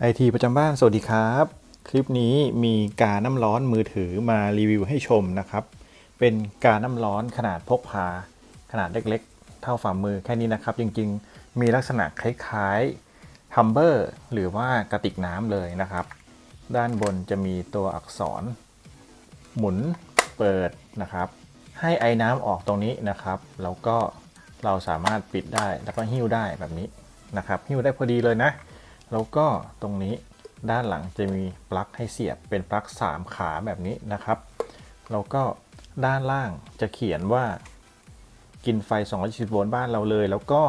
ไอทีประจำบ้าน สวัสดีครับ คลิปนี้มีกาน้ำร้อนมือถือมารีวิวให้ชมนะครับ เป็นกาน้ำร้อนขนาดพกพา ขนาดเล็กๆ เท่าฝ่ามือแค่นี้นะครับ จริงๆ มีลักษณะคล้ายๆทัมเบอร์หรือว่ากระติกน้ำเลยนะครับ ด้านบนจะมีตัวอักษร หมุนเปิดนะครับ ให้ไอ้น้ำออกตรงนี้นะครับ แล้วก็เราสามารถปิดได้แล้วก็หิ้วได้แบบนี้นะครับ หิ้วได้พอดีเลยนะ แล้วก็ตรงนี้ด้านหลังจะมีปลั๊กให้เสียบเป็นปลั๊ก 3 ขาแบบนี้นะครับ แล้วก็ด้านล่างจะเขียนว่า กินไฟ 220 โวลต์บ้านเราเลย แล้วก็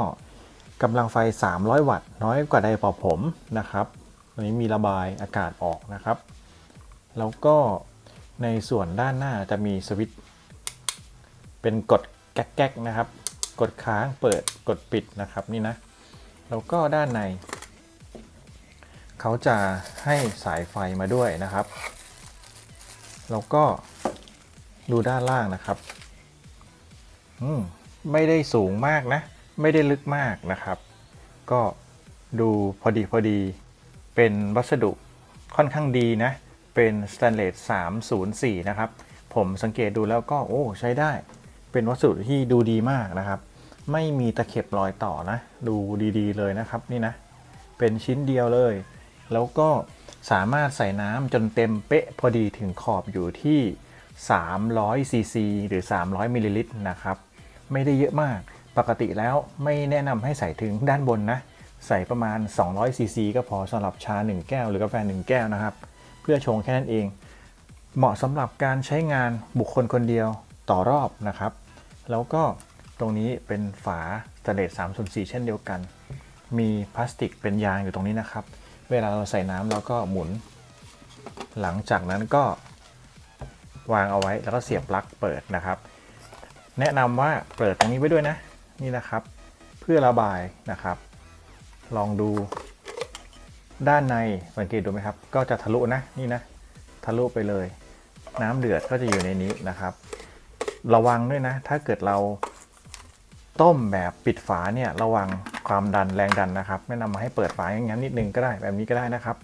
กำลังไฟ 300 วัตต์น้อยกว่าไดร์เป่าผมนะครับตรงนี้มีระบายอากาศออกนะครับ แล้วก็ในส่วนด้านหน้าจะมีสวิตช์เป็นกดแก๊กๆนะครับ กดค้างเปิดกดปิดนะครับนี่นะ แล้วก็ด้านใน เขาจะให้สายไฟมาด้วยนะครับแล้วก็ดูด้านล่างนะครับอืมไม่ได้สูงมากนะ ไม่ได้ลึกมากนะครับ ก็ดูพอดีพอดี เป็นวัสดุค่อนข้างดีนะ เป็นสแตนเลส304 นะครับ ผมสังเกตดูแล้วก็โอ้ใช้ได้ เป็นวัสดุที่ดูดีมากนะครับ ไม่มีตะเข็บรอยต่อนะ ดูดีๆเลยนะครับนี่นะ เป็นชิ้นเดียวเลย แล้วก็สามารถใส่น้ำจนเต็มเป๊ะพอดีถึงขอบอยู่ที่ 300 ซีซี หรือ 300 มิลลิลิตรนะครับ ไม่ได้เยอะมาก ปกติแล้วไม่แนะนำให้ใส่ถึงด้านบนนะ ใส่ประมาณ 200 ซีซีก็พอสำหรับชา 1 แก้ว หรือกาแฟ 1 แก้วนะครับ เพื่อชงแค่นั้นเอง เหมาะสำหรับการใช้งานบุคคลคนเดียวต่อรอบนะครับ แล้วก็ตรงนี้เป็นฝาสแตเลส3 0 4 เช่นเดียวกัน มีพลาสติกเป็นยางอยู่ตรงนี้นะครับ เวลาเราใส่น้ำเราก็หมุน หลังจากนั้นก็วางเอาไว้แล้วก็เสียบปลั๊กเปิดนะครับ แนะนำว่าเปิดตรงนี้ไว้ด้วยนะนี่นะครับ เพื่อระบายนะครับ ลองดูด้านในสังเกตดูไหมครับ ก็จะทะลุนะนี่นะทะลุไปเลย น้ำเดือดก็จะอยู่ในนี้นะครับ ระวังด้วยนะ ถ้าเกิดเราต้มแบบปิดฝาเนี่ยระวัง ความดันแรงดันนะครับแนะนำมาให้เปิดฝาอย่างนั้นนิดนึงก็ได้แบบนี้ก็ได้นะครับ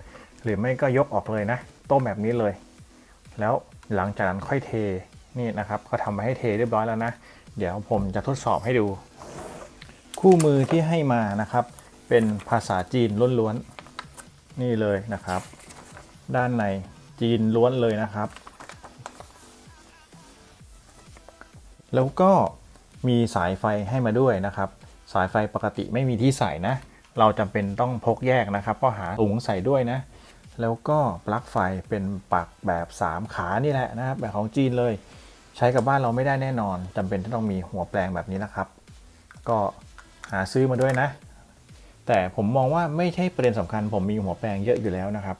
หรือไม่ก็ยกออกเลยนะ ต้มแบบนี้เลย แล้วหลังจากนั้นค่อยเทนี่นะครับเขาทำมาให้เทเรียบร้อยแล้วนะ เดี๋ยวผมจะทดสอบให้ดู คู่มือที่ให้มานะครับ เป็นภาษาจีนล้วนๆนี่เลยนะครับ ด้านในจีนล้วนเลยนะครับ แล้วก็มีสายไฟให้มาด้วยนะครับ สายไฟปกติไม่มีที่ใส่นะ เราจำเป็นต้องพกแยกนะครับก็หาถุงใส่ด้วยนะ แล้วก็ปลั๊กไฟเป็นปักแบบ 3 ขานี่แหละนะครับแบบของจีนเลย ใช้กับบ้านเราไม่ได้แน่นอนจำเป็นที่ต้องมีหัวแปลงแบบนี้นะครับ ก็หาซื้อมาด้วยนะ แต่ผมมองว่าไม่ใช่ประเด็นสำคัญ ผมมีหัวแปลงเยอะอยู่แล้วนะครับ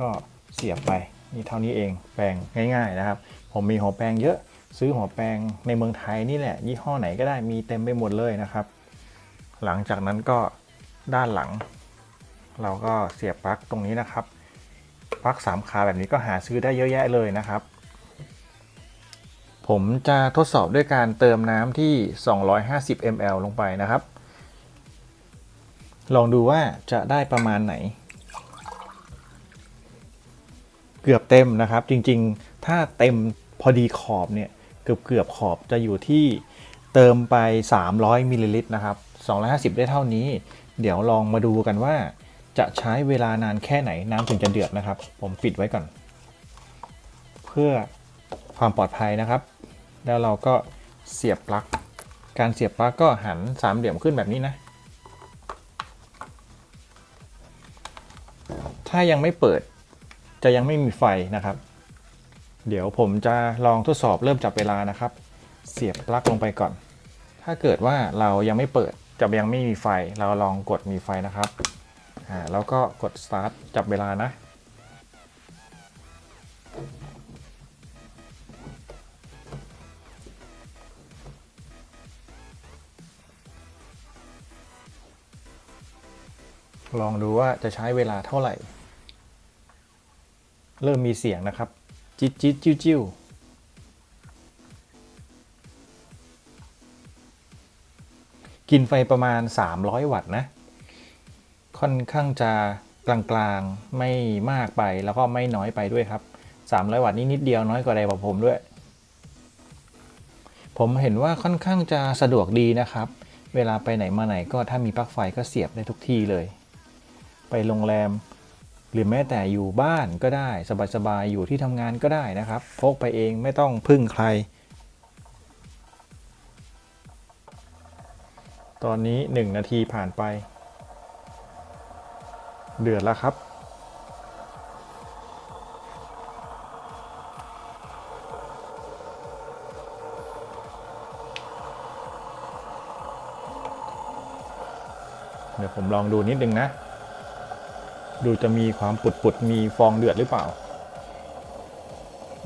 ก็เสียบไปนี่เท่านี้เองแปลงง่าย ๆนะครับ ผมมีหัวแปลงเยอะซื้อหัวแปลงในเมืองไทยนี่แหละยี่ห้อไหนก็ได้มีเต็มไปหมดเลยนะครับ หลังจากนั้นก็ด้านหลัง เราก็เสียบปลั๊กตรงนี้นะครับปลั๊กสามขาแบบนี้ก็หาซื้อได้เยอะแยะเลยนะครับ ผมจะทดสอบด้วยการเติมน้ำที่ 250 ml ลงไปนะครับ ลองดูว่าจะได้ประมาณไหน เกือบเต็มนะครับ จริงๆ ถ้าเต็มพอดีขอบเนี่ย เกือบเกือบขอบจะอยู่ที่เติมไป 300มิลลิลิตรนะครับ 250 ได้เท่านี้ เดี๋ยวลองมาดูกันว่า จะใช้เวลานานแค่ไหนน้ำถึงจะเดือดนะครับ ผมปิดไว้ก่อน เพื่อความปลอดภัยนะครับ แล้วเราก็เสียบปลั๊กการเสียบปลั๊กก็หันสามเหลี่ยมขึ้นแบบนี้นะ ถ้ายังไม่เปิดจะยังไม่มีไฟนะครับ เดี๋ยวผมจะลองทดสอบเริ่มจับเวลานะครับ เสียบปลั๊กลงไปก่อน ถ้าเกิดว่าเรายังไม่เปิด จะยังไม่มีไฟ เราลองกดมีไฟนะครับอ่าแล้วก็กด start จับเวลานะลองดูว่าจะใช้เวลาเท่าไหร่ เริ่มมีเสียงนะครับ จิ๊ดจิ๊ดจิ้วจิ้ว กินไฟประมาณ 300 วัตต์นะ ค่อนข้างจะกลางๆไม่มากไปแล้วก็ไม่น้อยไปด้วยครับ 300 วัตต์นี่นิดเดียวน้อยกว่าใดกว่าผมด้วย ผมเห็นว่าค่อนข้างจะสะดวกดีนะครับ เวลาไปไหนมาไหนก็ถ้ามีปลั๊กไฟก็เสียบได้ทุกที่เลย ไปโรงแรม หรือแม้แต่อยู่บ้านก็ได้ สบายๆอยู่ที่ทำงานก็ได้นะครับ พกไปเองไม่ต้องพึ่งใคร ตอนนี้ 1 นาทีผ่านไป เดือดแล้วครับ เดี๋ยวผมลองดูนิดนึงนะ ดูจะมีความปุดๆมีฟองเดือดหรือเปล่า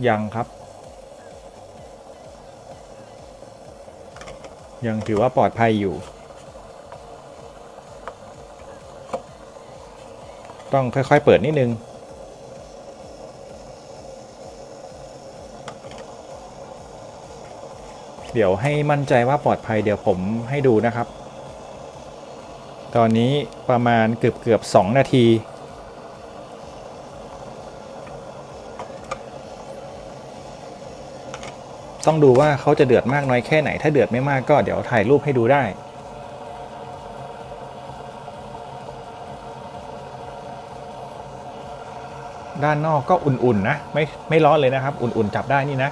ยังครับ ยังถือว่าปลอดภัยอยู่ ต้องค่อย ๆ เปิดนิดนึง เดี๋ยวให้มั่นใจว่าปลอดภัยเดี๋ยวผมให้ดูนะครับ ตอนนี้ประมาณเกือบเกือบๆ2นาทีต้องดูว่าเขาจะเดือดมากน้อยแค่ไหน ถ้าเดือดไม่มากก็เดี๋ยวถ่ายรูปให้ดูได้ ด้านนอกก็อุ่นๆนะไม่ไม่ร้อนเลยนะครับ อุ่นๆจับได้นี่นะ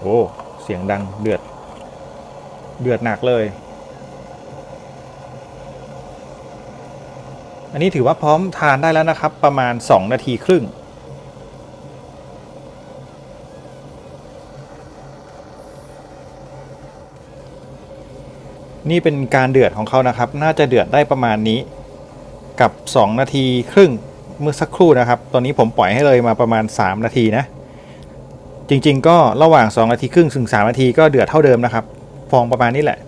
โอ้เสียงดังเดือด เดือดหนักเลย อันนี้ถือว่าพร้อมทานได้แล้วนะครับ ประมาณ 2 นาทีครึ่ง นี่เป็นการเดือดของเขานะครับ น่าจะเดือดได้ประมาณนี้ กับ 2 นาทีครึ่งเมื่อสักครู่นะครับ ตอนนี้ผมปล่อยให้เลยมาประมาณ 3 นาทีนะ จริง ๆ ก็ระหว่าง 2 นาทีครึ่งถึง 3 นาทีก็เดือดเท่าเดิมนะครับ ฟองประมาณนี้แหละ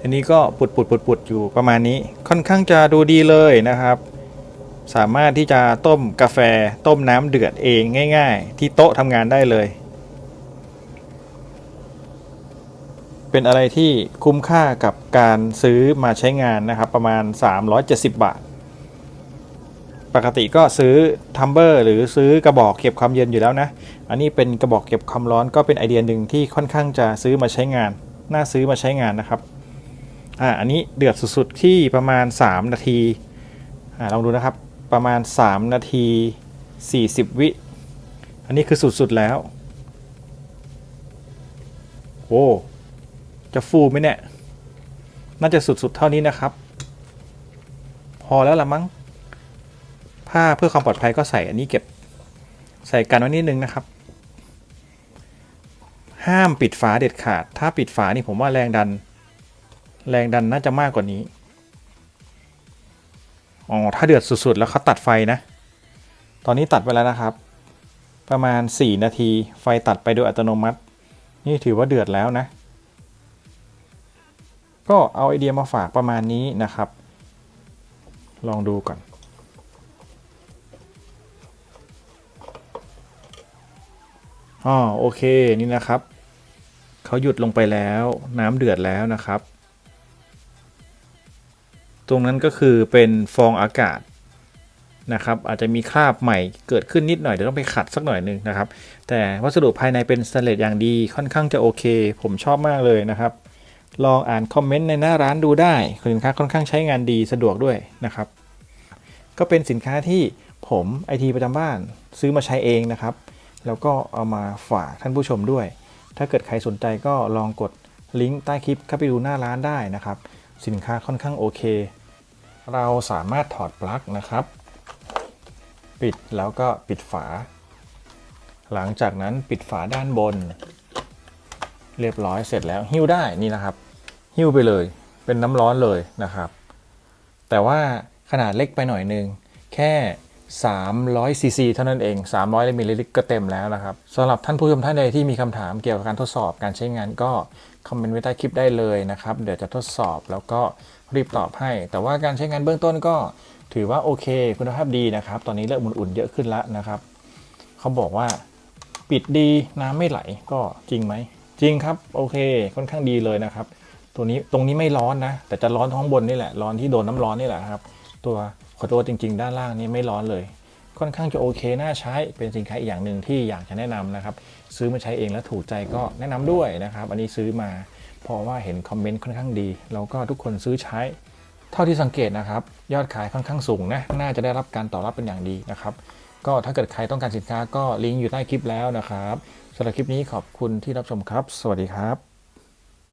ทีนี้ก็ปุดปุดปุดปุดอยู่ประมาณนี้ ค่อนข้างจะดูดีเลยนะครับ สามารถที่จะต้มกาแฟต้มน้ำเดือดเองง่าย ๆ ที่โต๊ะทำงานได้เลย เป็นอะไรที่คุ้มค่ากับการซื้อมาใช้งานนะครับ ประมาณ 370 บาท ปกติก็ซื้อทัมเบอร์หรือซื้อกระบอกเก็บความเย็นอยู่แล้วนะ อันนี้เป็นกระบอกเก็บความร้อนก็เป็นไอเดียหนึ่งที่ค่อนข้างจะซื้อมาใช้งาน น่าซื้อมาใช้งานนะครับ อ่า อันนี้เดือดสุดๆที่ประมาณ 3 นาที อ่า ลองดูนะครับ ประมาณ 3 นาที 40 วิ อันนี้คือสุดๆแล้ว โอ้ จะฟูไหมเนี่ย น่าจะสุดๆเท่านี้นะครับ พอแล้วละมั้ง ผ้าเพื่อความปลอดภัยก็ใส่อันนี้เก็บ ใส่กันไว้นิดนึงนะครับ ห้ามปิดฝาเด็ดขาด ถ้าปิดฝานี่ผมว่าแรงดัน แรงดันน่าจะมากกว่านี้ อ๋อ ถ้าเดือดสุดๆ แล้วเขาตัดไฟนะ ตอนนี้ตัดไปแล้วนะครับ ประมาณ 4 นาที ไฟตัดไปโดยอัตโนมัติ นี่ถือว่าเดือดแล้วนะ ก็เอาไอเดียมาฝากประมาณนี้นะครับ ลองดูก่อนอ๋อโอเคนี่นะครับเขาหยุดลงไปแล้วน้ำเดือดแล้วนะครับ ตรงนั้นก็คือเป็นฟองอากาศนะครับอาจจะมีคราบใหม่เกิดขึ้นนิดหน่อยเดี๋ยวต้องไปขัดสักหน่อยหนึงนะครับ แต่วัสดุภายในเป็นสแตนเลสอย่างดีค่อนข้างจะโอเค ผมชอบมากเลยนะครับ ลองอ่านคอมเมนต์ในหน้าร้านดูได้สินค้าค่อนข้างใช้งานดีสะดวกด้วยนะครับ ก็เป็นสินค้าที่ผมไอทีประจำบ้านซื้อมาใช้เองนะครับ แล้วก็เอามาฝากท่านผู้ชมด้วย ถ้าเกิดใครสนใจก็ลองกดลิงก์ใต้คลิปเข้าไปดูหน้าร้านได้นะครับ สินค้าค่อนข้างโอเค เราสามารถถอดปลั๊กนะครับ ปิดแล้วก็ปิดฝา หลังจากนั้นปิดฝาด้านบน เรียบร้อยเสร็จแล้วหิ้วได้นี่นะครับ หิ้วไปเลย เป็นน้ำร้อนเลยนะครับ แต่ว่าขนาดเล็กไปหน่อยนึง แค่300ซีซีเท่านั้นเอง 300มิลลิลิตรก็เต็มแล้วนะครับสำหรับท่านผู้ชมท่านใดที่มีคำถามเกี่ยวกับการทดสอบการใช้งานก็คอมเมนต์ไว้ใต้คลิปได้เลยนะครับ เดี๋ยวจะทดสอบแล้วก็รีบตอบให้ แต่ว่าการใช้งานเบื้องต้นก็ถือว่าโอเค คุณภาพดีนะครับ ตอนนี้เริ่มอุ่นๆเยอะขึ้นแล้วนะครับ เขาบอกว่าปิดดีน้ำไม่ไหลก็จริงไหม จริงครับ โอเค ค่อนข้างดีเลยนะครับ ตัวนี้ตรงนี้ไม่ร้อนนะ แต่จะร้อนท้องบนนี่แหละ ร้อนที่โดนน้ำร้อนนี่แหละครับ ตัวขอตัวจริง ๆ ด้านล่างนี่ไม่ร้อนเลย ค่อนข้างจะโอเค น่าใช้ เป็นสินค้าอีกอย่างหนึ่งที่อยากจะแนะนำนะครับ ซื้อมาใช้เองแล้วถูกใจก็แนะนำด้วยนะครับ อันนี้ซื้อมา เพราะว่าเห็นคอมเมนต์ค่อนข้างดี แล้วก็ทุกคนซื้อใช้ เท่าที่สังเกตนะครับ ยอดขายค่อนข้างสูงนะ น่าจะได้รับการตอบรับเป็นอย่างดีนะครับ ก็ถ้าเกิดใครต้องการสินค้าก็ลิงก์อยู่ใต้คลิปแล้วนะครับสำหรับคลิปนี้ขอบคุณที่รับชมครับ สวัสดีครับ